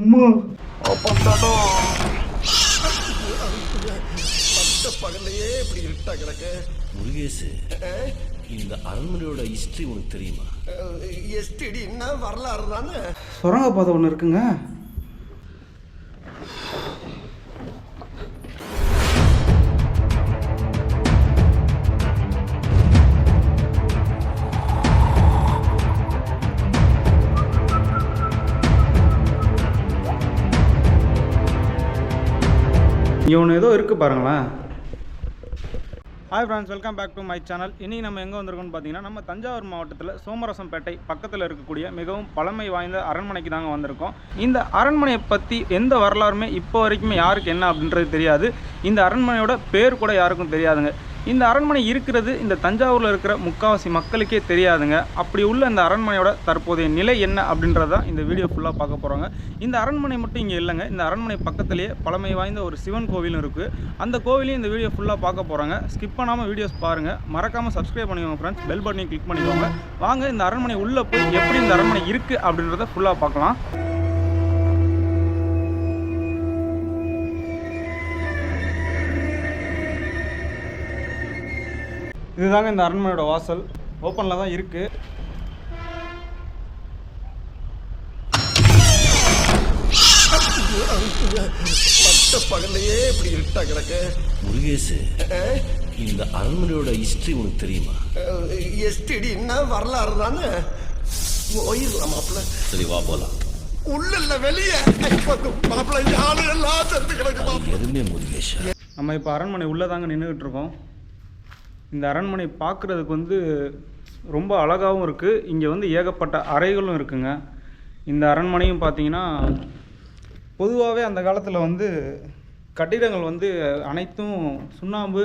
அம்மா. பகல்லையே இப்படி இருட்டா கிடக்கு முருகேசு இந்த அரண்மனையோட ஹிஸ்டரி உனக்கு தெரியுமா? எஸ்டிடின்னா வரலாறு தானே? சுரங்கப்பாதை ஒன்று இருக்குங்க. இங்கே ஒன்று ஏதோ இருக்குது பாருங்களேன். Hi friends welcome back to my channel இன்றைக்கி நம்ம எங்கே வந்திருக்கோம்னு பார்த்தீங்கன்னா நம்ம தஞ்சாவூர் மாவட்டத்தில் சோமரசம்பேட்டை பக்கத்தில் இருக்கக்கூடிய மிகவும் பழமை வாய்ந்த அரண்மனைக்கு தாங்க வந்திருக்கோம். இந்த அரண்மனையை பற்றி எந்த வரலாறுமே இப்போ வரைக்குமே யாருக்கு என்ன அப்படின்றது தெரியாது. இந்த அரண்மனையோட பேர் கூட யாருக்கும் தெரியாதுங்க. இந்த அரண்மனை இருக்கிறது இந்த தஞ்சாவூரில் இருக்கிற முக்காவாசி மக்களுக்கே தெரியாதுங்க. அப்படி உள்ள இந்த அரண்மனையோட தற்போதைய நிலை என்ன அப்படின்றத இந்த வீடியோ ஃபுல்லாக பார்க்க போகிறாங்க இந்த அரண்மனை மட்டும் இங்கே இல்லைங்க. இந்த அரண்மனை பக்கத்துலேயே பழமை வாய்ந்த ஒரு சிவன் கோவிலும் இருக்குது அந்த கோவிலையும் இந்த வீடியோ ஃபுல்லாக பார்க்க போகிறாங்க ஸ்கிப் பண்ணாமல் வீடியோஸ் பாருங்கள் மறக்காமல் சப்ஸ்கிரைப் பண்ணிக்கோங்க ஃப்ரெண்ட்ஸ் பெல் பட்டனையும் கிளிக் பண்ணிக்கோங்க. வாங்க இந்த அரண்மனை உள்ளே போய் எப்படி இந்த அரண்மனை இருக்குது அப்படின்றத ஃபுல்லாக பார்க்கலாம். இதுதாங்க இந்த அரண்மனையோட வாசல். ஓப்பனில் தான் இருக்குது பட்ட பகல்லையே இப்படி இருட்டா கிடக்கு. முருகேசு இந்த அரண்மனையோட ஹிஸ்டரி உனக்கு தெரியுமா? எஸ்டிடின்னா வரலாறு தானே? போயிடலாம் மாப்பிள்ள. சரி வா போலாம். உள்ள இல்ல வெளியே மாப்பிள்ள ஆளு எல்லாம் செத்து கிடக்கு எதுவுமே முருகேஷா. நம்ம இப்போ அரண்மனை உள்ளே தாங்க நின்றுக்கிட்டு இருக்கோம். இந்த அரண்மனை பார்க்குறதுக்கு வந்து ரொம்ப அழகாகவும் இருக்குது இங்கே வந்து ஏகப்பட்ட அறைகளும் இருக்குங்க. இந்த அரண்மனையும் பார்த்தீங்கன்னா பொதுவாகவே அந்த காலத்தில் வந்து கட்டிடங்கள் வந்து அனைத்தும் சுண்ணாம்பு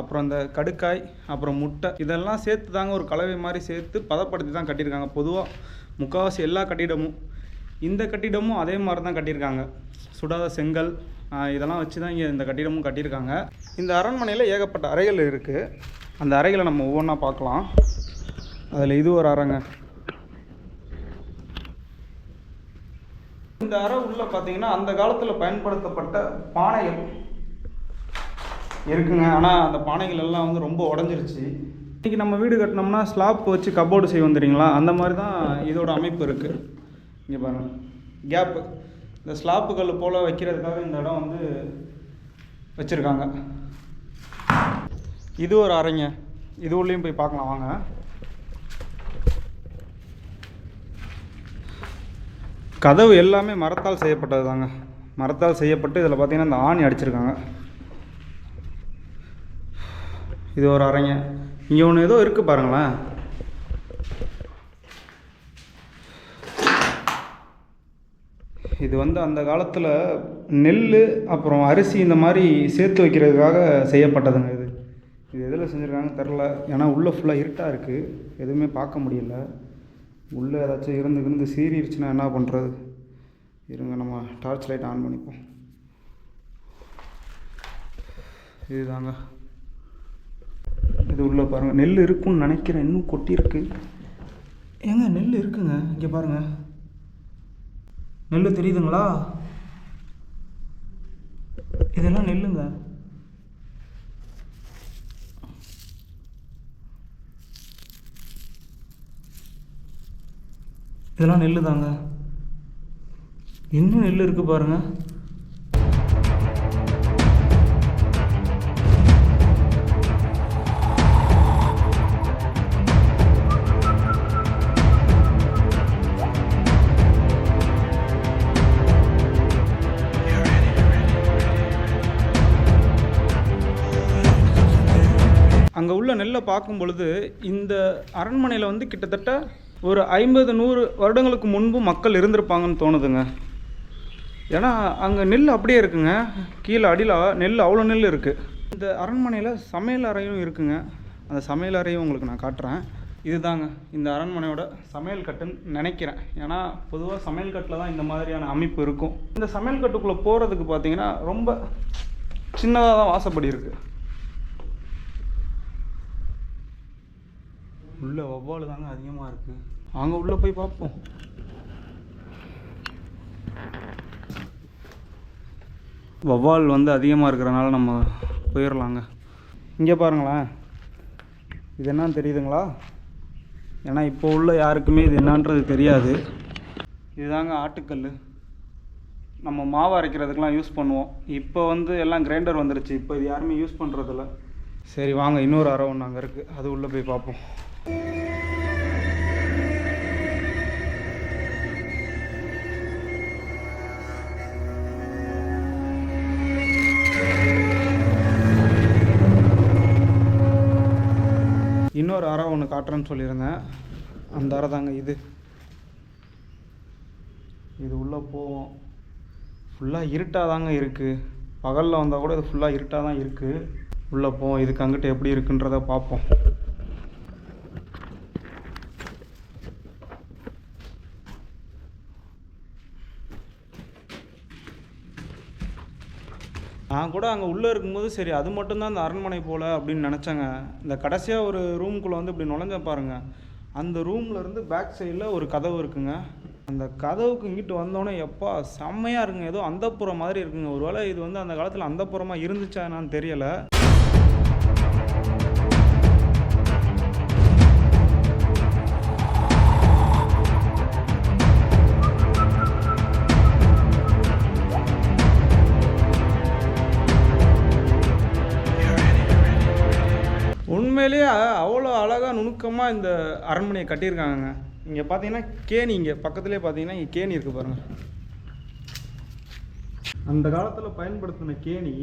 அப்புறம் அந்த கடுக்காய் அப்புறம் முட்டை இதெல்லாம் சேர்த்து தாங்க ஒரு கலவை மாதிரி சேர்த்து பதப்படுத்தி தான் கட்டியிருக்காங்க. பொதுவாக முக்கால்வாசி எல்லா கட்டிடமும் இந்த கட்டிடமும் அதே மாதிரி தான் கட்டியிருக்காங்க. சுடாத செங்கல் இதெல்லாம் வச்சு தான் இங்கே இந்த கட்டிடமும் கட்டியிருக்காங்க. இந்த அரண்மனையில் ஏகப்பட்ட அறைகள் இருக்குது அந்த அறைகளை நம்ம ஒவ்வொன்றா பார்க்கலாம். அதில் இது ஒரு அறைங்க. இந்த அறை உள்ள பார்த்தீங்கன்னா அந்த காலத்தில் பயன்படுத்தப்பட்ட பானைகள் இருக்குங்க. ஆனால் அந்த பானைகள் எல்லாம் வந்து ரொம்ப உடஞ்சிருச்சு. இன்றைக்கி நம்ம வீடு கட்டினோம்னா ஸ்லாப் வச்சு கபோர்டு செய்வோம் தெரியுங்களா? அந்த மாதிரி தான் இதோட அமைப்பு இருக்குது இங்கே பாருங்கள் கேப்பு இந்த ஸ்லாப்புகள் போல் வைக்கிறதுக்காக இந்த இடம் வந்து வச்சுருக்காங்க. இது ஒரு அறைங்க. இது உள்ளேயும் போய் பார்க்கலாம் வாங்க. கதவு எல்லாமே மரத்தால் செய்யப்பட்டது தாங்க மரத்தால் செய்யப்பட்டு இதில் பார்த்தீங்கன்னா இந்த ஆணி அடிச்சிருக்காங்க. இது ஒரு அறைங்க. இங்கே ஒன்று ஏதோ இருக்குது பாருங்களேன். இது வந்து அந்த காலத்தில் நெல் அப்புறம் அரிசி இந்த மாதிரி சேர்த்து வைக்கிறதுக்காக செய்யப்பட்டதுங்க இது. இது எதில் செஞ்சுருக்காங்க தெரில ஏன்னா உள்ளே ஃபுல்லாக இருட்டாக இருக்குது எதுவுமே பார்க்க முடியல. உள்ளே ஏதாச்சும் இருந்து இருந்து சீறிடுச்சுன்னா என்ன பண்ணுறது இருங்க நம்ம டார்ச் லைட் ஆன் பண்ணிப்போம். இதுதாங்க. இது உள்ளே பாருங்கள் நெல் இருக்குன்னு நினைக்கிறேன். இன்னும் கொட்டியிருக்கு. ஏங்க நெல் இருக்குங்க. இங்கே பாருங்கள் நெல் தெரியுதுங்களா? இதெல்லாம் நெல்லுங்க. இதெல்லாம் நெல்லு தாங்க இன்னும் நெல் இருக்குது பாருங்கள் அங்கே உள்ள பார்க்கும் பொழுது இந்த அரண்மனையில் வந்து கிட்டத்தட்ட ஒரு ஐம்பது நூறு வருடங்களுக்கு முன்பு மக்கள் இருந்திருப்பாங்கன்னு தோணுதுங்க. ஏன்னா அங்கே நெல் அப்படியே இருக்குங்க. கீழே அடியில் நெல் அவ்வளோ நெல் இருக்குது இந்த அரண்மனையில் சமையல் அறையும் இருக்குங்க. அந்த சமையல் அறையும் உங்களுக்கு நான் காட்டுறேன். இதுதாங்க. இந்த அரண்மனையோட சமையல் கட்டுன்னு நினைக்கிறேன். ஏன்னா பொதுவாக சமையல் கட்டில் தான் இந்த மாதிரியான அமைப்பு இருக்கும். இந்த சமையல் கட்டுக்குள்ளே போகிறதுக்கு பார்த்தீங்கன்னா ரொம்ப சின்னதாக தான் வாசப்படி இருக்குது உள்ளே வவ்வால் தாங்க அதிகமாக இருக்குது அங்கே உள்ளே போய் பார்ப்போம். வவ்வால் வந்து அதிகமாக இருக்கிறனால நம்ம போயிடலாங்க இங்கே பாருங்களேன். இது என்னன்னு தெரியுதுங்களா? ஏன்னா இப்போ உள்ள யாருக்குமே இது என்னான்றது தெரியாது. இதுதாங்க ஆட்டுக்கல் நம்ம மாவு அரைக்கிறதுக்கெலாம் யூஸ் பண்ணுவோம். இப்போ வந்து எல்லாம் கிரைண்டர் வந்துருச்சு. இப்போ இது யாருமே யூஸ் பண்ணுறதில்ல சரி வாங்க இன்னொரு அரை ஒன்று அங்கே இருக்குது அது உள்ளே போய் பார்ப்போம். இன்னொரு அறை ஒன்று காட்டுறேன்னு சொல்லியிருந்தேன். அந்த அறை தாங்க இது. இது உள்ளே போவோம். ஃபுல்லாக இருட்டாக தாங்க இருக்குது பகலில் வந்தால் கூட இது ஃபுல்லாக இருட்டாக தான் இருக்குது உள்ளே போவோம். இதுக்கு அங்கிட்டு எப்படி இருக்குன்றதை பார்ப்போம். நான் கூட அங்கே உள்ளே இருக்கும்போது சரி அது மட்டும்தான் அந்த அரண்மனை போல் அப்படின்னு நினச்சேங்க. இந்த கடைசியாக ஒரு ரூம்குள்ளே வந்து இப்படி நுழைஞ்ச பாருங்க. அந்த ரூம்லேருந்து பேக் சைடில் ஒரு கதவு இருக்குங்க. அந்த கதவுக்கு இங்கிட்டு வந்தோடனே எப்பா செம்மையாக இருக்குங்க. ஏதோ அந்தப்புறம் மாதிரி இருக்குங்க. ஒருவேளை இது வந்து அந்த காலத்தில் அந்தப்புறமாக இருந்துச்சா என்னான்னு தெரியலை. உண்மையிலேயே அவ்வளோ அழகாக நுணுக்கமாக இந்த அரண்மனையை கட்டியிருக்காங்கங்க. இங்கே பார்த்தீங்கன்னா கேணி இங்கே பக்கத்துலேயே பார்த்தீங்கன்னா இங்கே கேணி இருக்குது பாருங்கள் அந்த காலத்தில் பயன்படுத்தின கேணி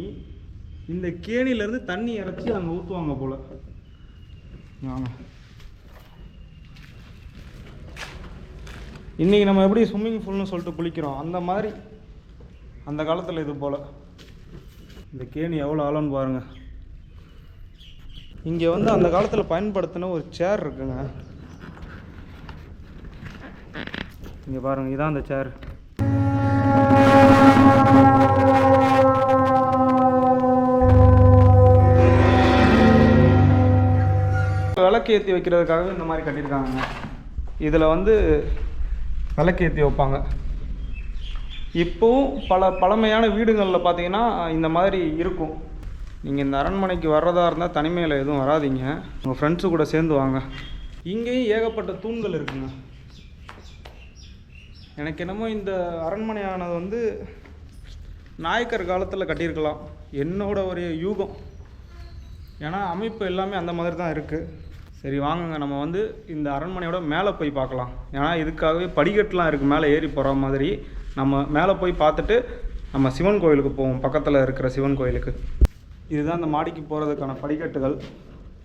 இந்த கேணியிலேருந்து தண்ணி இறச்சி அங்கே ஊற்றுவாங்க போல். ஆமாம் இன்றைக்கி நம்ம எப்படி ஸ்விம்மிங் ஃபூல்னு சொல்லிட்டு குளிக்கிறோம் அந்த மாதிரி அந்த காலத்தில் இது போல். இந்த கேணி எவ்வளோ ஆழம்னு பாருங்கள் இங்கே வந்து அந்த காலத்தில் பயன்படுத்தின ஒரு சேர் இருக்குங்க. இங்கே பாருங்க இதான் அந்த சேர் விளக்கு ஏற்றி வைக்கிறதுக்காகவே இந்த மாதிரி கட்டியிருக்காங்க. இதில் வந்து விளக்கு ஏற்றி வைப்பாங்க. இப்போவும் பல பழமையான வீடுகளில் பார்த்தீங்கன்னா இந்த மாதிரி இருக்கும். நீங்கள் இந்த அரண்மனைக்கு வர்றதா இருந்தால் தனிமையில் எதுவும் வராதீங்க. உங்கள் ஃப்ரெண்ட்ஸு கூட சேர்ந்து வாங்க. இங்கேயும் ஏகப்பட்ட தூண்கள் இருக்குங்க. எனக்கு என்னமோ இந்த அரண்மனையானது வந்து நாயக்கர் காலத்தில் கட்டியிருக்கலாம். என்னோட ஒரு யூகம். ஏன்னா அமைப்பு எல்லாமே அந்த மாதிரி தான் இருக்குது சரி வாங்குங்க. நம்ம வந்து இந்த அரண்மனையோட மேலே போய் பார்க்கலாம். ஏன்னா இதுக்காகவே படிக்கட்டுலாம் இருக்குது மேலே ஏறி போகிற மாதிரி. நம்ம மேலே போய் பார்த்துட்டு நம்ம சிவன் கோயிலுக்கு போவோம். பக்கத்தில் இருக்கிற சிவன் கோயிலுக்கு. இதுதான் இந்த மாடிக்கு போகிறதுக்கான படிக்கட்டுகள்.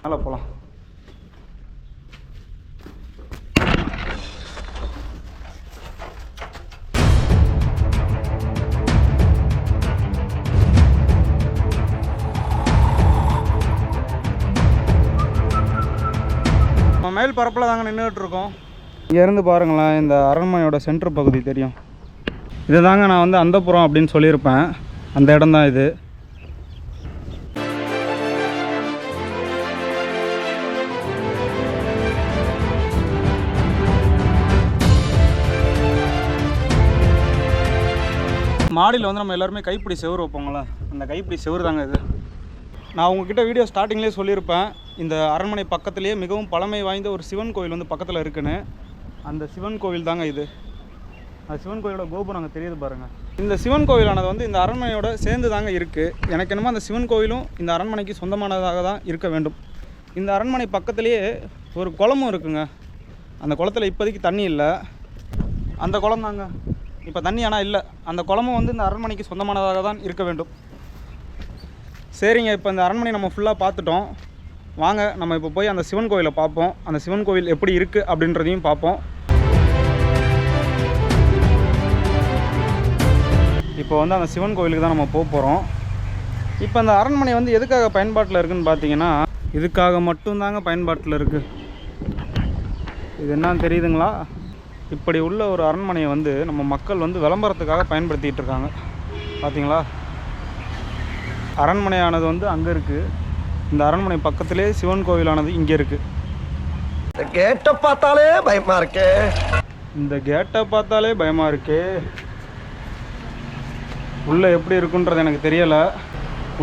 மேலே போகலாம் நம்ம மேல் பரப்பில் தாங்க நின்றுட்டுருக்கோம் இங்கேருந்து பாருங்களேன் இந்த அரண்மனையோட சென்ட்ரு பகுதி தெரியும். இது தாங்க நான் வந்து அந்தப்புறம் அப்படின்னு சொல்லியிருப்பேன். அந்த இடம் தான் இது. மாடியில் வந்து நம்ம எல்லாருமே கைப்பிடி செவரு வைப்போங்களா அந்த கைப்பிடி செவுரு தாங்க இது. நான் உங்ககிட்ட வீடியோ ஸ்டார்டிங்லேயே சொல்லியிருப்பேன். இந்த அரண்மனை பக்கத்துலேயே மிகவும் பழமை வாய்ந்த ஒரு சிவன் கோவில் வந்து பக்கத்தில் இருக்குன்னு. அந்த சிவன் கோவில் தாங்க இது. அந்த சிவன் கோயிலோட கோபுரம் அங்கே தெரியுது பாருங்கள் இந்த சிவன் கோவிலானது வந்து இந்த அரண்மனையோட சேர்ந்து தாங்க இருக்குது எனக்கு என்னமோ அந்த சிவன் கோவிலும் இந்த அரண்மனைக்கு சொந்தமானதாக தான் இருக்க வேண்டும். இந்த அரண்மனை பக்கத்துலேயே ஒரு குளமும் இருக்குங்க. அந்த குளத்துல இப்போதைக்கு தண்ணி இல்லை. அந்த குளம் தாங்க. இப்போ தண்ணி ஆனால் இல்லை. அந்த குளமும் வந்து இந்த அரண்மனைக்கு சொந்தமானதாக தான் இருக்க வேண்டும். சரிங்க இப்போ இந்த அரண்மனை நம்ம ஃபுல்லாக பார்த்துட்டோம். வாங்க நம்ம இப்போ போய் அந்த சிவன் கோயிலை பார்ப்போம். அந்த சிவன் கோவில் எப்படி இருக்குது அப்படின்றதையும் பார்ப்போம். இப்போ வந்து அந்த சிவன் கோவிலுக்கு தான் நம்ம போக போகிறோம் இப்போ அந்த அரண்மனை வந்து எதுக்காக பயன்பாட்டில் இருக்குன்னு பார்த்தீங்கன்னா இதுக்காக மட்டும்தாங்க பயன்பாட்டில் இருக்குது இது என்னன்னு தெரியுதுங்களா? இப்படி உள்ள ஒரு அரண்மனையை வந்து நம்ம மக்கள் வந்து விளம்பரத்துக்காக பயன்படுத்திகிட்டு இருக்காங்க. பார்த்தீங்களா அரண்மனையானது வந்து அங்கே இருக்குது இந்த அரண்மனை பக்கத்திலே சிவன் கோவிலானது இங்கே இருக்குது கேட்ட பார்த்தாலே பயமா இருக்கே. இந்த கேட்டை பார்த்தாலே பயமாக இருக்கே. உள்ளே எப்படி இருக்குன்றது எனக்கு தெரியலை.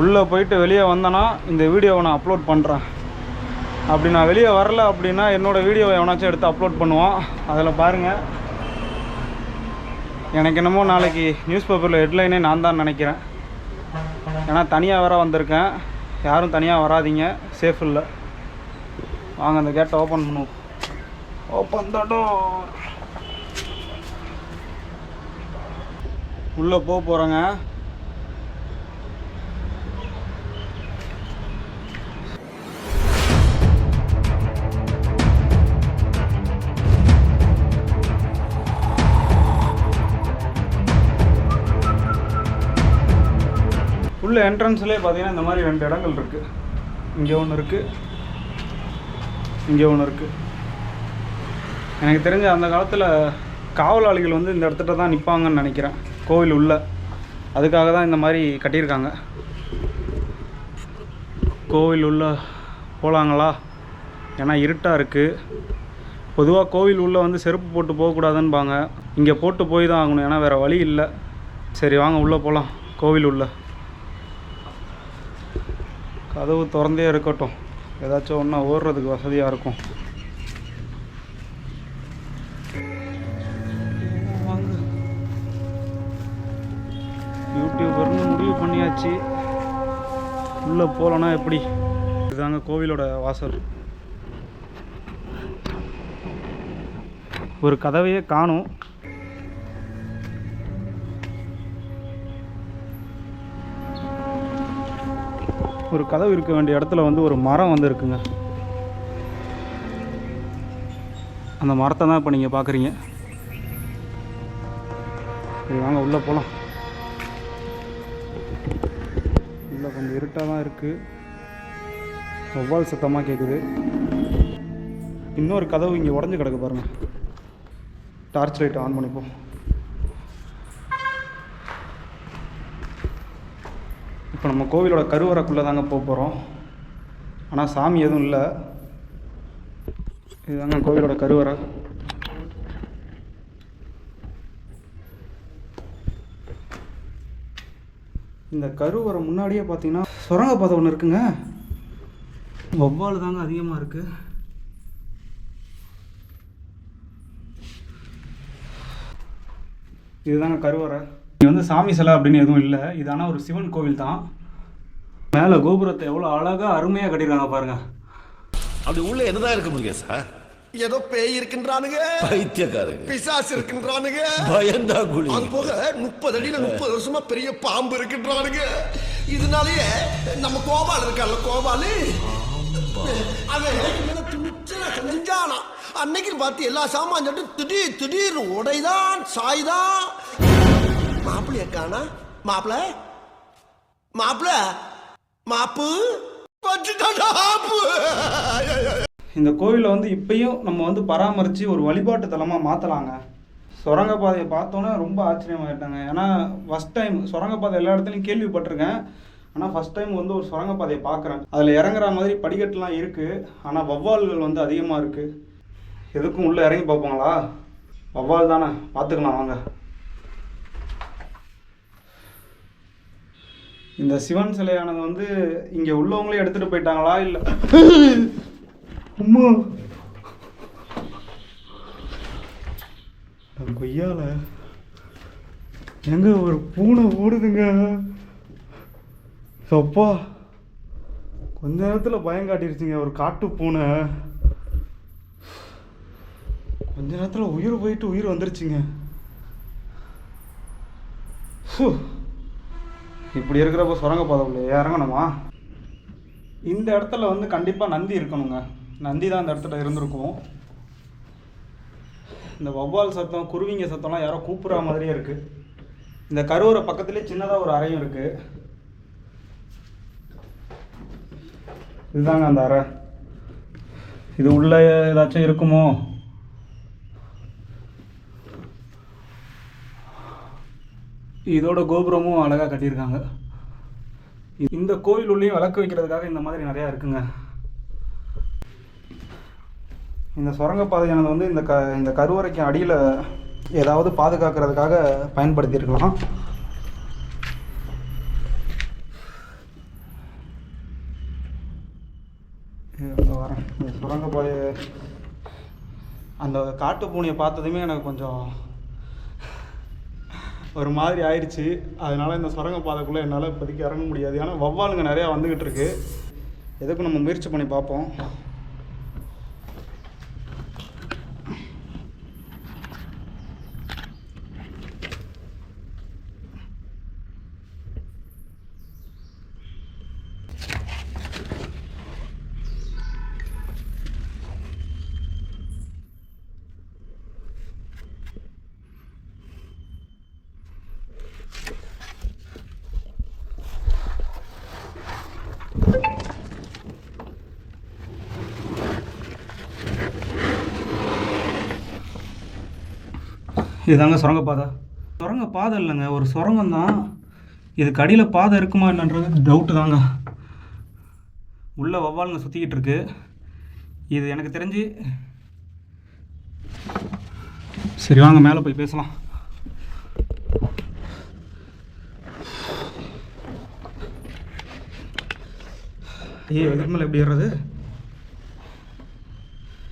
உள்ளே போயிட்டு வெளியே வந்தேன்னா இந்த வீடியோவை நான் அப்லோட் பண்ணுறேன் அப்படி நான் வெளியே வரல அப்படின்னா என்னோடய வீடியோவை எவனாச்சும் எடுத்து அப்லோட் பண்ணுவான். அதில் பாருங்கள் எனக்கு என்னமோ நாளைக்கு நியூஸ் பேப்பரில் ஹெட்லைனே நான் தான் நினைக்கிறேன். ஏன்னா தனியாக வர வந்திருக்கேன். யாரும் தனியாக வராதீங்க. சேஃப் இல்லை. வாங்க அந்த கேட்டை ஓப்பன் பண்ணுவோம். ஓப்பன் த டோர் உள்ளே போக போகிறேங்க உள்ள என்ட்ரன்ஸ்லேயே பார்த்தீங்கன்னா இந்த மாதிரி ரெண்டு இடங்கள் இருக்குது இங்கே ஒன்று இருக்குது இங்கே ஒன்று இருக்குது எனக்கு தெரிஞ்ச அந்த காலத்தில் காவலாளிகள் வந்து இந்த இடத்துல தான் நிற்பாங்கன்னு நினைக்கிறேன். கோவில் உள்ள. அதுக்காக தான் இந்த மாதிரி கட்டியிருக்காங்க. கோவில் உள்ள போகலாங்களா ஏன்னா இருட்டாக இருக்குது பொதுவாக கோவில் உள்ளே வந்து செருப்பு போட்டு போகக்கூடாதுன்பாங்க. இங்கே போட்டு போய் தான் ஆகணும். ஏன்னா வேறு வழி இல்லை. சரி வாங்க உள்ளே போகலாம் கோவில் உள்ளே. கதவு திறந்தே இருக்கட்டும். ஏதாச்சும் ஒன்றா ஓடுறதுக்கு வசதியாக இருக்கும். யூடியூபர்னு முடிவு பண்ணியாச்சு. உள்ளே போகலன்னா எப்படி? இதுதாங்க கோவிலோட வாசல். ஒரு கதவையே காணும். ஒரு கதவு இருக்க வேண்டிய இடத்துல வந்து ஒரு மரம் வந்து இருக்குங்க. அந்த மரத்தை தான் இப்போ நீங்கள் பார்க்குறீங்க. சரி வாங்க உள்ளே போகலாம் உள்ளே கொஞ்சம் இருட்டாக தான் இருக்குது செவ்வால் சத்தமாக கேட்குது இன்னொரு கதவு இங்கே உடஞ்சி கிடக்கு பாருங்கள் டார்ச் லைட் ஆன் பண்ணிப்போம். இப்போ நம்ம கோவிலோட கருவறைக்குள்ளே தாங்க போக போகிறோம். ஆனால் சாமி எதுவும் இல்லை. இதுதாங்க கோவிலோட கருவறை. இந்த கருவறை முன்னாடியே பார்த்தீங்கன்னா சுரங்கப்பாதை ஒன்று இருக்குங்க. வவ்வால் தாங்க அதிகமாக இருக்குது இதுதாங்க கருவறை. இங்கே வந்து சாமி சிலை அப்படின்னு எதுவும் இல்லை. இது ஆனால் ஒரு சிவன் கோவில் தான் மேலே கோபுரத்தை எவ்வளோ அழகாக அருமையாக கட்டியிருக்காங்க பாருங்க. அப்படி உள்ள என்னதான் இருக்க முடியும் சார் ஏதோ பேய் இருக்கின்றானுங்க. பைத்தியக்காரங்க. பிசாசு இருக்கின்றானுங்க. பயந்தா குழி அது போக முப்பது அடியில முப்பது வருஷமா பெரிய பாம்பு இருக்கின்றானுங்க. இதனாலயே நம்ம கோபால் இருக்கான்ல கோபாலு? அவன் துணிச்சலா செஞ்சானா அன்னைக்கு பார்த்து எல்லா சாமான் சொல்லிட்டு திடீர் திடீர் உடைதான் சாய்தான். மாப்பிள்ளைய காணா? மாப்பிள்ள? மாப்பிள்ள? மாப்பு? இந்த கோவிலை வந்து இப்பயும் நம்ம வந்து பராமரித்து ஒரு வழிபாட்டு தலமாக மாற்றலாங்க சுரங்கப்பாதையை பார்த்தோன்னே ரொம்ப ஆச்சரியமாயிட்டாங்க. ஏன்னா ஃபஸ்ட் டைம் சுரங்கப்பாதை எல்லா இடத்துலையும் கேள்விப்பட்டிருக்கேன். ஆனால் ஃபஸ்ட் டைம் வந்து ஒரு சுரங்கப்பாதையை பார்க்குறேன். அதில் இறங்குற மாதிரி படிக்கட்டுலாம் இருக்குது ஆனால் வவ்வால்கள் வந்து அதிகமாக இருக்குது எதுக்கும் உள்ளே இறங்கி பார்ப்போங்களா? வவ்வால் தானே. பார்த்துக்கலாம் வாங்க. இந்த சிவன் சிலையானது வந்து இங்கே உள்ளவங்களே எடுத்துகிட்டு போயிட்டாங்களா இல்லை? அம்மா. நான் கொய்யால. எங்க ஒரு பூனை ஓடுதுங்க? அப்பா கொஞ்ச நேரத்தில் பயம் காட்டிருச்சுங்க ஒரு காட்டு பூனை. கொஞ்ச நேரத்தில் உயிர் போயிட்டு உயிர் வந்துருச்சுங்க. ஃபு. இப்படி இருக்கிறப்ப சுரங்கப்பாதை உள்ள இறங்கணுமா? இந்த இடத்துல வந்து கண்டிப்பாக நந்தி இருக்கணுங்க. நந்தி தான் இந்த இடத்துல இருந்திருக்கும். இந்த வவ்வால் சத்தம் குருவிங்க சத்தம்லாம் யாரோ கூப்பிட்ற மாதிரியே இருக்குது இந்த கருவறை பக்கத்துலேயே சின்னதாக ஒரு அறையும் இருக்குது இதுதாங்க அந்த அறை. இது உள்ள ஏதாச்சும் இருக்குமோ? இதோட கோபுரமும் அழகாக கட்டியிருக்காங்க. இந்த கோயில் உள்ளேயும் விளக்கு வைக்கிறதுக்காக இந்த மாதிரி நிறையா இருக்குங்க. இந்த சுரங்கப்பாதையானது வந்து இந்த க இந்த கருவறைக்கு அடியில் ஏதாவது பாதுகாக்கிறதுக்காக பயன்படுத்தியிருக்கலாம். வரேன். இந்த சுரங்கப்பாதை அந்த காட்டு பூனையை பார்த்ததுமே எனக்கு கொஞ்சம் ஒரு மாதிரி ஆயிடுச்சு. அதனால் இந்த சுரங்க பாதைக்குள்ளே என்னால் இப்போதைக்கு இறங்க முடியாது. ஏன்னா வவ்வாலுங்க நிறையா வந்துக்கிட்டு இருக்கு. எதுக்கும் நம்ம முயற்சி பண்ணி பார்ப்போம். இதுதாங்க சுரங்கப்பாதை சுரங்க பாதை இல்லைங்க ஒரு சுரங்கம் தான். இதுக்கு அடியில் பாதை இருக்குமா என்னன்றது டவுட்டு தாங்க. உள்ள வவ்வாலுங்க சுற்றிக்கிட்டு இருக்கு. இது எனக்கு தெரிஞ்சு சரி வாங்க மேலே போய் பேசலாம். ஐயோ இதுக்கு மேலே எப்படி ஏறுறது?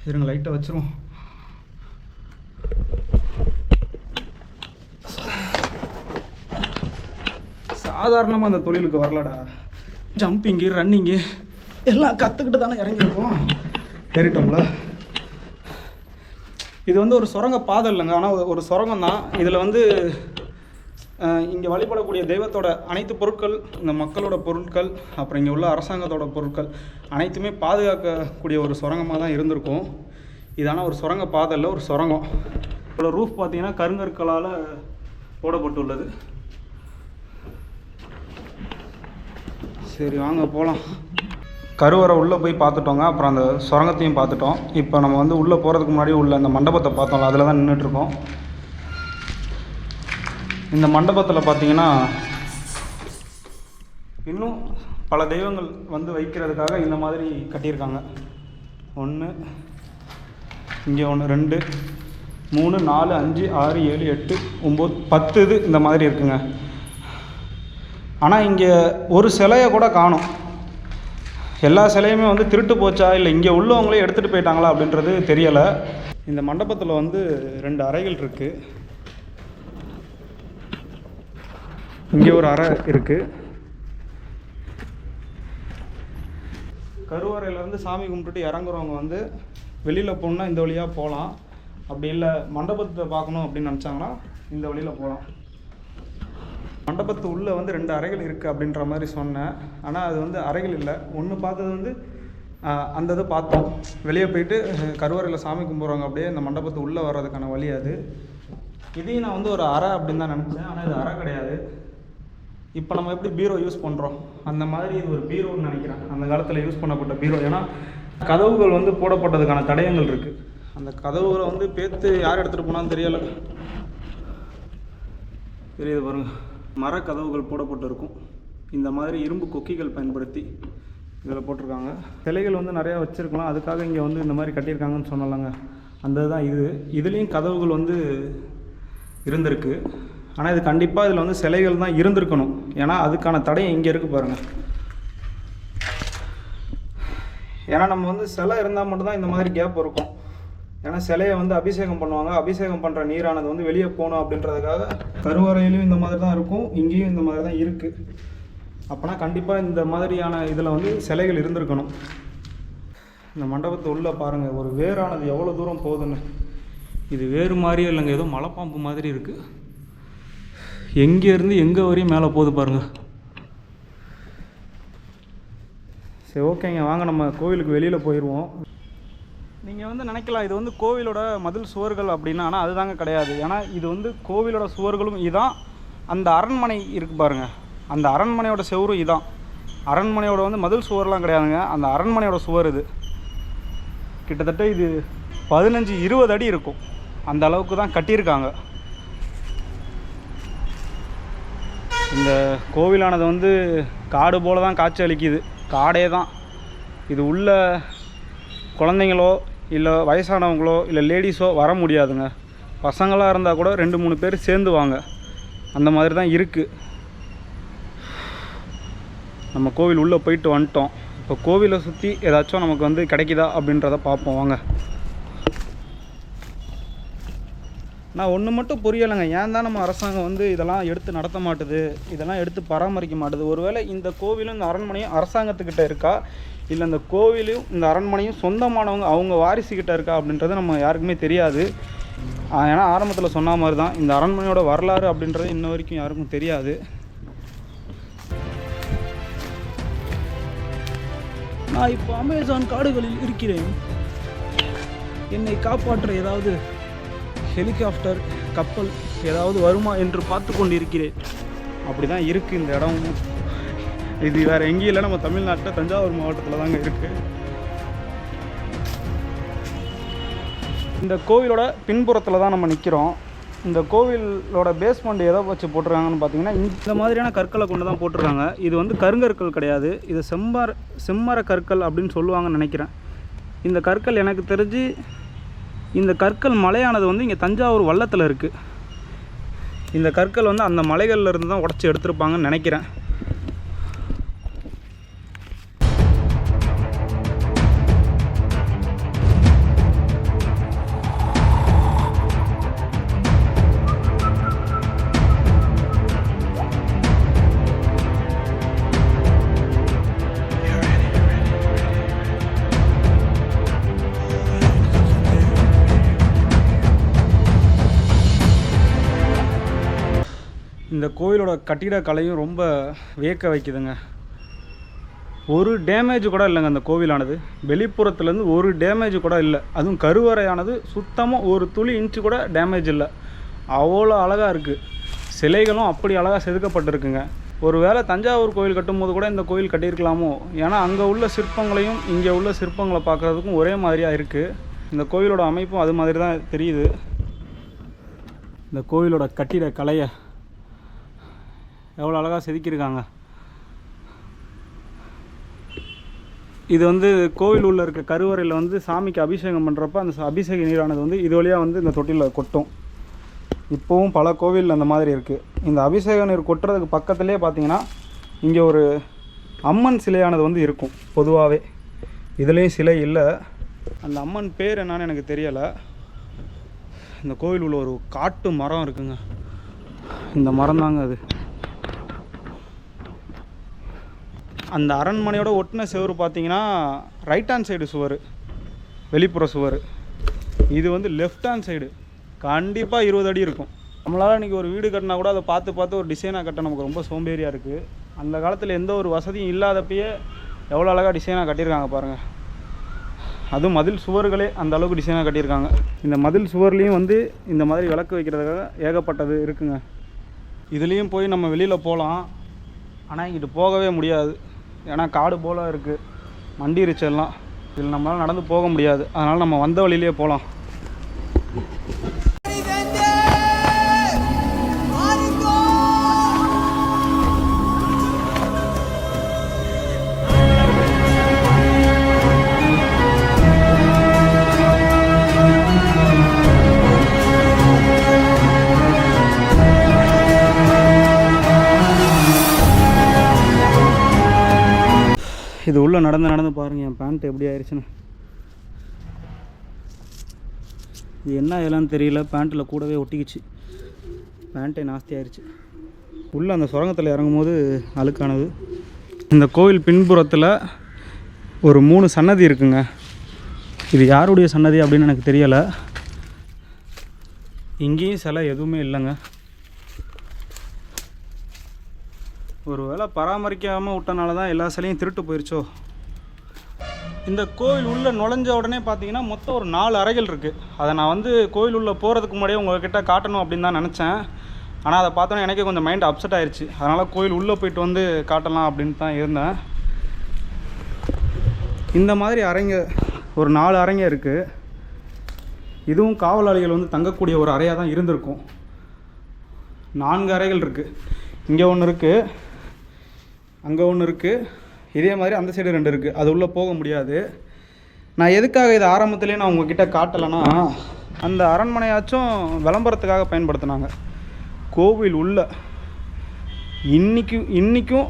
இருங்க லைட்டை வச்சிருவோம். சாதாரணமாக அந்த தொழிலுக்கு வரலடா. ஜம்பிங்கு ரன்னிங்கு எல்லாம் கற்றுக்கிட்டு தானே இறங்கியிருக்கோம். ஏறிட்டோம்ல இது வந்து ஒரு சுரங்க பாதை இல்லைங்க. ஆனால் ஒரு சுரங்கம் தான். இதில் வந்து இங்கே வழிபடக்கூடிய தெய்வத்தோட அனைத்து பொருட்கள் இந்த மக்களோட பொருட்கள் அப்புறம் இங்கே உள்ள அரசாங்கத்தோட பொருட்கள் அனைத்துமே பாதுகாக்கக்கூடிய ஒரு சுரங்கமாக தான் இருந்திருக்கும். இதான ஒரு சுரங்க பாதை இல்லை ஒரு சுரங்கம். இதோட ரூஃப் பார்த்தீங்கன்னா கருங்கற்களால் போடப்பட்டுள்ளது. சரி வாங்க போகலாம் கருவறை உள்ளே போய் பார்த்துட்டோங்க. அப்புறம் அந்த சுரங்கத்தையும் பார்த்துட்டோம். இப்போ நம்ம வந்து உள்ளே போகிறதுக்கு முன்னாடி உள்ள அந்த மண்டபத்தை பார்த்தோம்ல அதில் தான் நின்றுட்டுருக்கோம் இந்த மண்டபத்தில் பார்த்தீங்கன்னா இன்னும் பல தெய்வங்கள் வந்து வைக்கிறதுக்காக இந்த மாதிரி கட்டியிருக்காங்க. ஒன்று இங்கே ஒன்று ரெண்டு மூணு நாலு அஞ்சு ஆறு ஏழு எட்டு ஒம்பது பத்து இது இந்த மாதிரி இருக்குங்க. ஆனால் இங்கே ஒரு சிலையை கூட காணும். எல்லா சிலையுமே வந்து திருட்டு போச்சா இல்லை இங்கே உள்ளவங்களே எடுத்துகிட்டு போயிட்டாங்களா அப்படின்றது தெரியலை. இந்த மண்டபத்தில் வந்து ரெண்டு அறைகள் இருக்குது இங்கே ஒரு அறை இருக்குது கருவறையிலேருந்து சாமி கும்பிட்டுட்டு இறங்குறவங்க வந்து வெளியில் போகணுன்னா இந்த வழியாக போகலாம். அப்படி இல்லை மண்டபத்தை பார்க்கணும் அப்படின்னு நினச்சாங்கன்னா இந்த வழியில் போகலாம். மண்டபத்து உள்ளே வந்து ரெண்டு அறைகள் இருக்குது அப்படின்ற மாதிரி சொன்னேன். ஆனால் அது வந்து அறைகள் இல்லை. ஒன்று பார்த்தது வந்து அந்த இதை பார்த்தோம். வெளியே போயிட்டு கருவறையில் சாமி கும்பிட்றவங்க அப்படியே இந்த மண்டபத்து உள்ளே வர்றதுக்கான வழி அது. இதையும் நான் வந்து ஒரு அறை அப்படின்னு தான் நினச்சேன். ஆனால் இது அறை கிடையாது. இப்போ நம்ம எப்படி பீரோ யூஸ் பண்ணுறோம் அந்த மாதிரி இது ஒரு பீரோன்னு நினைக்கிறேன். அந்த காலத்தில் யூஸ் பண்ணப்பட்ட பீரோ. ஏன்னா கதவுகள் வந்து போடப்பட்டதுக்கான தடயங்கள் இருக்குது அந்த கதவுகளை வந்து பேத்து யார் எடுத்துகிட்டு போனான்னு தெரியலை. தெரியுது பாருங்கள் மர கதவுகள் போடப்பட்டிருக்கும். இந்த மாதிரி இரும்பு கொக்கிகள் பயன்படுத்தி இதில் போட்டிருக்காங்க. சிலைகள் வந்து நிறையா வச்சுருக்கலாம். அதுக்காக இங்கே வந்து இந்த மாதிரி கட்டியிருக்காங்கன்னு சொன்னலாங்க அந்த தான் இது. இதுலேயும் கதவுகள் வந்து இருந்திருக்கு. ஆனால் இது கண்டிப்பாக இதில் வந்து சிலைகள் தான் இருந்திருக்கணும். ஏன்னா அதுக்கான தடையும் இங்கே இருக்குது பாருங்கள் ஏன்னா நம்ம வந்து சிலை இருந்தால் மட்டும்தான் இந்த மாதிரி கேப் இருக்கும். ஏன்னா சிலையை வந்து அபிஷேகம் பண்ணுவாங்க. அபிஷேகம் பண்ணுற நீரானது வந்து வெளியே போகணும் அப்படின்றதுக்காக கருவறையிலையும் இந்த மாதிரி தான் இருக்கும். இங்கேயும் இந்த மாதிரி தான் இருக்குது அப்போனா கண்டிப்பாக இந்த மாதிரியான இதில் வந்து சிலைகள் இருந்திருக்கணும். இந்த மண்டபத்தை உள்ளே பாருங்கள் ஒரு வேரானது எவ்வளோ தூரம் போகுதுன்னு. இது வேறு மாதிரியே இல்லைங்க ஏதோ மலைப்பாம்பு மாதிரி இருக்குது எங்கேருந்து எங்கே வரையும் மேலே போகுது பாருங்கள் சரி ஓகேங்க. வாங்க நம்ம கோவிலுக்கு வெளியில் போயிடுவோம் நீங்கள் வந்து நினைக்கலாம் இது வந்து கோவிலோட மதில் சுவர்கள் அப்படின்னா ஆனால் அதுதாங்க கிடையாது. ஏன்னா இது வந்து கோவிலோட சுவர்களும் இதான். அந்த அரண்மனை இருக்குது பாருங்கள் அந்த அரண்மனையோட செவரும் இதான். அரண்மனையோட வந்து மதில் சுவர்லாம் கிடையாதுங்க. அந்த அரண்மனையோட சுவர் இது. கிட்டத்தட்ட இது பதினஞ்சு இருபது அடி இருக்கும். அந்த அளவுக்கு தான் கட்டியிருக்காங்க. இந்த கோவிலானது வந்து காடு போல தான் காட்சி அளிக்குது. காடே தான். இது உள்ள குழந்தைங்களோ இல்லை வயசானவங்களோ இல்லை லேடிஸோ வர முடியாதுங்க. பசங்களாக இருந்தால் கூட ரெண்டு மூணு பேர் சேர்ந்து வாங்க. அந்த மாதிரி தான் இருக்குது நம்ம கோவில் உள்ளே போயிட்டு வந்துட்டோம். இப்போ கோவிலை சுற்றி ஏதாச்சும் நமக்கு வந்து கிடைக்குதா அப்படின்றத பார்ப்போம். வாங்க. நான் ஒன்று மட்டும் புரியலைங்க. ஏன் தான் நம்ம அரசாங்கம் வந்து இதெல்லாம் எடுத்து நடத்த மாட்டுது? இதெல்லாம் எடுத்து பராமரிக்க மாட்டுது? ஒருவேளை இந்த கோவிலும் இந்த அரண்மனையும் அரசாங்கத்துக்கிட்ட இருக்கா? இல்லை இந்த கோவிலும் இந்த அரண்மனையும் சொந்தமானவங்க அவங்க வாரிசுக்கிட்ட இருக்கா அப்படின்றது நம்ம யாருக்குமே தெரியாது. ஏன்னா ஆரம்பத்தில் சொன்ன மாதிரி தான். இந்த அரண்மனையோட வரலாறு அப்படின்றது இன்ன வரைக்கும் யாருக்கும் தெரியாது. நான் இப்போ அமேசான் காடுகளில் இருக்கிறேன். என்னை காப்பாற்ற ஏதாவது ஹெலிகாப்டர் கப்பல் ஏதாவது வருமா என்று பார்த்து கொண்டு இருக்கிறேன் அப்படி தான் இருக்குது இந்த இடம் இது வேறு எங்கேயும் இல்லை. நம்ம தமிழ்நாட்டில் தஞ்சாவூர் மாவட்டத்தில் தாங்க இருக்குது இந்த கோவிலோட பின்புறத்தில் தான் நம்ம நிற்கிறோம் இந்த கோவிலோட பேஸ்மெண்ட் எதை வச்சு போட்டிருக்காங்கன்னு பார்த்தீங்கன்னா இந்த மாதிரியான கற்களை கொண்டு தான் போட்டிருக்காங்க. இது வந்து கருங்கற்கள் கிடையாது. இது செம்மர செம்மர கற்கள் அப்படின்னு சொல்லுவாங்கன்னு நினைக்கிறேன். இந்த கற்கள் எனக்கு தெரிஞ்சு இந்த கற்கள் மலையானது வந்து இங்கே தஞ்சாவூர் வல்லத்தில் இருக்குது இந்த கற்கள் வந்து அந்த மலைகளில் இருந்து தான் உடச்சி எடுத்திருப்பாங்கன்னு நினைக்கிறேன். இந்த கோயிலோட கட்டிடக்கலையும் ரொம்ப வியக்க வைக்குதுங்க. ஒரு டேமேஜ் கூட இல்லைங்க அந்த கோவிலானது. வெளிப்புறத்துலேருந்து ஒரு டேமேஜ் கூட இல்லை. அதுவும் கருவறையானது சுத்தமாக ஒரு துளி இன்ச்சு கூட டேமேஜ் இல்லை. அவ்வளோ அழகாக இருக்குது சிலைகளும் அப்படி அழகாக செதுக்கப்பட்டிருக்குங்க. ஒருவேளை தஞ்சாவூர் கோயில் கட்டும்போது கூட இந்த கோயில் கட்டியிருக்கலாமோ? ஏன்னா அங்கே உள்ள சிற்பங்களையும் இங்கே உள்ள சிற்பங்களை பார்க்குறதுக்கும் ஒரே மாதிரியாக இருக்குது இந்த கோயிலோட அமைப்பும் அது மாதிரி தான் தெரியுது. இந்த கோயிலோட கட்டிட கலையை எவ்வளோ அழகாக செதுக்கியிருக்காங்க. இது வந்து கோவில் உள்ள இருக்க கருவறையில் வந்து சாமிக்கு அபிஷேகம் பண்ணுறப்ப அந்த அபிஷேக நீரானது வந்து இது வழியாக வந்து இந்த தொட்டியில் கொட்டும். இப்போவும் பல கோவிலில் அந்த மாதிரி இருக்குது இந்த அபிஷேக நீர் கொட்டுறதுக்கு பக்கத்துலேயே பார்த்தீங்கன்னா இங்கே ஒரு அம்மன் சிலையானது வந்து இருக்கும் பொதுவாகவே இதுலேயும் சிலை இல்லை. அந்த அம்மன் பேர் என்னான்னு எனக்கு தெரியலை. இந்த கோவில் உள்ள ஒரு காட்டு மரம் இருக்குங்க. இந்த மரம் தாங்க அது. அந்த அரண்மனையோட ஒட்டின சுவர் பார்த்தீங்கன்னா ரைட் ஹேண்ட் சைடு சுவர். வெளிப்புற சுவர். இது வந்து லெஃப்ட் ஹேண்ட் சைடு கண்டிப்பாக இருபது அடி இருக்கும். நம்மளால் இன்றைக்கி ஒரு வீடு கட்டினா கூட அதை பார்த்து பார்த்து ஒரு டிசைனாக கட்ட நமக்கு ரொம்ப சோம்பேறியாக இருக்குது அந்த காலத்தில் எந்த ஒரு வசதியும் இல்லாதப்பயே எவ்வளோ அழகாக டிசைனாக கட்டியிருக்காங்க பாருங்கள் அதுவும் மதில் சுவர்களே அந்த அளவுக்கு டிசைனாக கட்டியிருக்காங்க. இந்த மதில் சுவர்லேயும் வந்து இந்த மாதிரி விளக்கு வைக்கிறதுக்காக ஏகப்பட்டது இருக்குங்க. இதுலேயும் போய் நம்ம வெளியில் போகலாம் ஆனால் இங்கிட்டு போகவே முடியாது. ஏன்னா காடு போல் இருக்குது மண்டிருச்செல்லாம் இதில் நம்மளால் நடந்து போக முடியாது. அதனால் நம்ம வந்த வழியிலேயே போகலாம் நடந்து நடந்து பாருங்கள் என் பேண்ட் எப்படி ஆயிடுச்சுன்னு இது என்ன இதெல்லாம் தெரியல பேண்ட்டில் கூடவே ஒட்டிக்கிச்சு. பேண்ட்டே நாஸ்தி ஆயிடுச்சு உள்ளே அந்த சுரங்கத்தில் இறங்கும் போது அழுக்கானது. இந்த கோவில் பின்புறத்தில் ஒரு மூணு சன்னதி இருக்குங்க. இது யாருடைய சன்னதி அப்படின்னு எனக்கு தெரியலை. இங்கேயும் சிலை எதுவுமே இல்லைங்க. ஒரு வேளை பராமரிக்காமல் விட்டனால தான் எல்லா சிலையும் திருட்டு போயிருச்சோ? இந்த கோவில் உள்ளே நுழைஞ்ச உடனே பார்த்தீங்கன்னா மொத்தம் ஒரு நாலு அறைகள் இருக்குது அதை நான் வந்து கோவில் உள்ளே போகிறதுக்கு முன்னாடியே உங்கள்கிட்ட காட்டணும் அப்படின்னு தான் நினச்சேன். ஆனால் அதை பார்த்தோன்னே எனக்கே கொஞ்சம் மைண்ட் அப்செட் ஆயிடுச்சு அதனால் கோவில் உள்ளே போயிட்டு வந்து காட்டலாம் அப்படின்னு தான் இருந்தேன். இந்த மாதிரி அறைங்க ஒரு நாலு அறைங்க இருக்குது இதுவும் காவலாளிகள் வந்து தங்கக்கூடிய ஒரு அறையாக தான் இருந்திருக்கும். நான்கு அறைகள் இருக்குது இங்கே ஒன்று இருக்குது அங்கே ஒன்று இருக்குது இதே மாதிரி அந்த சைடு ரெண்டு இருக்குது அது உள்ளே போக முடியாது. நான் எதுக்காக இதை ஆரம்பத்துலேயே நான் உங்ககிட்ட காட்டலைன்னா அந்த அரண்மனையாச்சும் விளம்பரத்துக்காக பயன்படுத்தினாங்க. கோவில் உள்ள. இன்றைக்கும் இன்றைக்கும்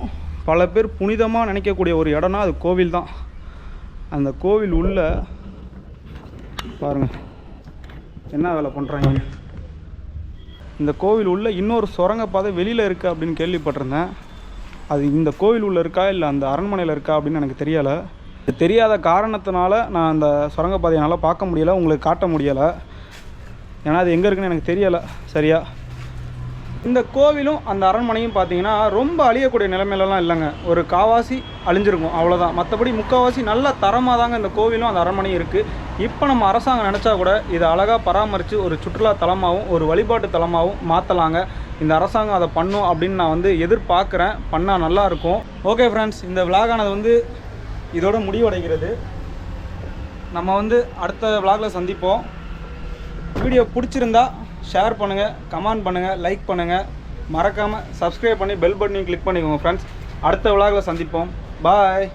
பல பேர் புனிதமாக நினைக்கக்கூடிய ஒரு இடம்னா அது கோவில் தான். அந்த கோவில் உள்ள பாருங்கள் என்ன வேலை பண்ணுறாங்க இந்த கோவில் உள்ள இன்னொரு சுரங்கப்பாதை வெளியில் இருக்குது அப்படின்னு கேள்விப்பட்டிருந்தேன். அது இந்த கோவில் உள்ள இருக்கா இல்லை அந்த அரண்மனையில் இருக்கா அப்படின்னு எனக்கு தெரியலை. இது தெரியாத காரணத்தினால நான் அந்த சுரங்கப்பாதையை என்னால் பார்க்க முடியலை உங்களுக்கு காட்ட முடியலை. ஏன்னா அது எங்கே இருக்குன்னு எனக்கு தெரியலை சரியா? இந்த கோவிலும் அந்த அரண்மனையும் பார்த்தீங்கன்னா ரொம்ப அழியக்கூடிய நிலைமையிலலாம் இல்லைங்க. ஒரு காவாசி அழிஞ்சிருக்கும் அவ்வளோதான் மற்றபடி முக்கால்வாசி நல்ல தரமாக தாங்க இந்த கோவிலும் அந்த அரண்மனையும் இருக்குது இப்போ நம்ம அரசாங்கம் நினச்சா கூட இதை அழகாக பராமரித்து ஒரு சுற்றுலா தலமாகவும் ஒரு வழிபாட்டு தலமாகவும் மாற்றலாங்க இந்த அரசாங்கம் அதை பண்ணும் அப்படின்னு நான் வந்து எதிர்பார்க்குறேன். பண்ணால் நல்லாயிருக்கும். ஓகே ஃப்ரெண்ட்ஸ் இந்த விலாகானது வந்து இதோட முடிவடைகிறது. நம்ம வந்து அடுத்த விலாகில் சந்திப்போம். வீடியோ பிடிச்சிருந்தா ஷேர் பண்ணுங்கள் கமெண்ட் பண்ணுங்கள் லைக் பண்ணுங்கள் மறக்காமல் சப்ஸ்கிரைப் பண்ணி பெல் பட்டனையும் கிளிக் பண்ணிக்கோங்க ஃப்ரெண்ட்ஸ் அடுத்த விலாகில் சந்திப்போம். பாய்